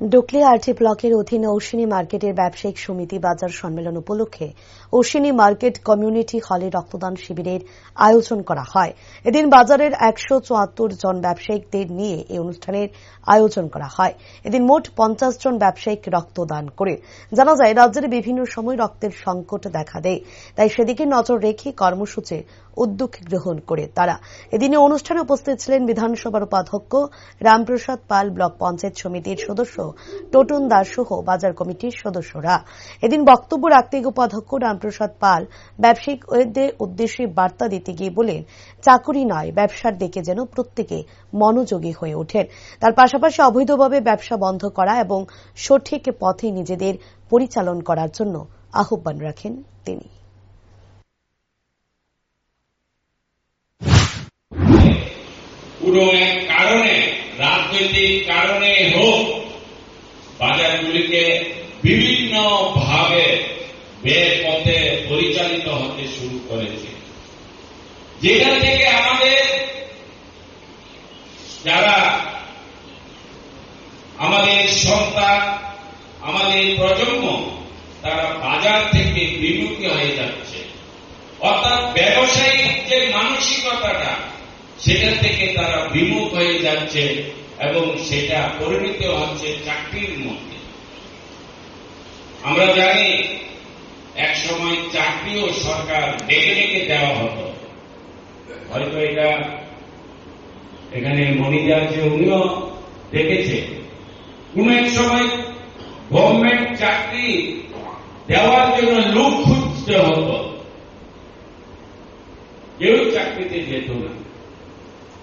ডুকলি RT ব্লকের অধীনে অশ্বিনী মার্কেটের ব্যবসায়িক সমিতি বাজার সম্মেলন উপলক্ষে অশ্বিনী মার্কেট কমিউনিটি হলে রক্তদান শিবিরের আয়োজন করা হয়। এদিন বাজারের একশো চুয়াত্তর জন ব্যবসায়িকদের নিয়ে এই অনুষ্ঠানের আয়োজন করা হয়। এদিন মোট পঞ্চাশ জন ব্যবসায়িক রক্তদান করে। জানা যায়, রাজ্যের বিভিন্ন সময় রক্তের সংকট দেখা দেয়। তাই সেদিকে নজর রেখে কর্মসূচির উদ্যোগ গ্রহণ করে তারা। এদিনে অনুষ্ঠানে উপস্থিত ছিলেন বিধানসভার উপাধ্যক্ষ রামপ্রসাদ পাল, ব্লক পঞ্চায়েত সমিতির সদস্য টোটন দাস সহ বাজার কমিটির সদস্যরা। এদিন বক্তব্য রাখতে উপাধ্যক্ষ রামপ্রসাদ পাল ব্যবসায়িকদের উদ্দেশ্যে বার্তা দিতে গিয়ে বলেন, চাকুরি নয়, ব্যবসার দিকে যেন প্রত্যেকে মনোযোগী হয়ে ওঠেন। তার পাশাপাশি অবৈধভাবে ব্যবসা বন্ধ করা এবং সঠিক পথে নিজেদের পরিচালন করার জন্য আহ্বান রাখেন তিনি। কোনো এক কারণে বিভিন্ন ভাবে ব্যয় পথে পরিচালিত হতে শুরু করেছে। যেখান থেকে আমাদের যারা আমাদের সন্তান, আমাদের প্রজন্ম, তারা বাজার থেকে বিমুখী হয়ে যাচ্ছে। অর্থাৎ ব্যবসায়িক যে মানসিকতাটা সেটা থেকে তারা বিমুখ হয়ে যাচ্ছে এবং সেটা পরিণত হচ্ছে চাকরির মধ্যে। আমরা জানি এক সময় চাকরিও সরকার ডেকে ডেকে দেওয়া হতো। হয়তো এটা এখানে মনিজা যে উনিও দেখেছে, কোন এক সময় গভর্নমেন্ট চাকরি দেওয়ার জন্য লোক খুঁজতে হতো। কেউ চাকরিতে যেত না।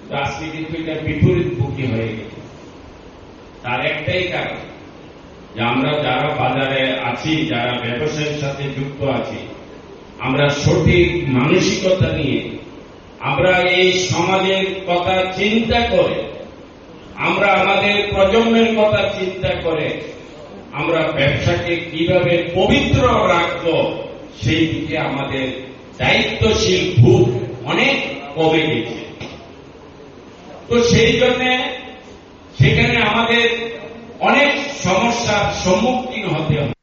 রাজনীতি তো এটা বিপরীতমুখী হয়ে গেল তার একটাই কারণ যে আমরা যারা বাজারে আছি, যারা ব্যবসায়ের সাথে যুক্ত আছি, আমরা সঠিক মানসিকতা নিয়ে, আমরা এই সমাজের কথা চিন্তা করে, আমরা আমাদের প্রজন্মের কথা চিন্তা করে, আমরা ব্যবসাকে কীভাবে পবিত্র রাখব, সেই দিকে আমাদের দায়িত্বশীল ভূত অনেক কমে গেছে। তো সেই জন্য সেখানে আমাদের অনেক সমস্যার সম্মুখীন হতে হয়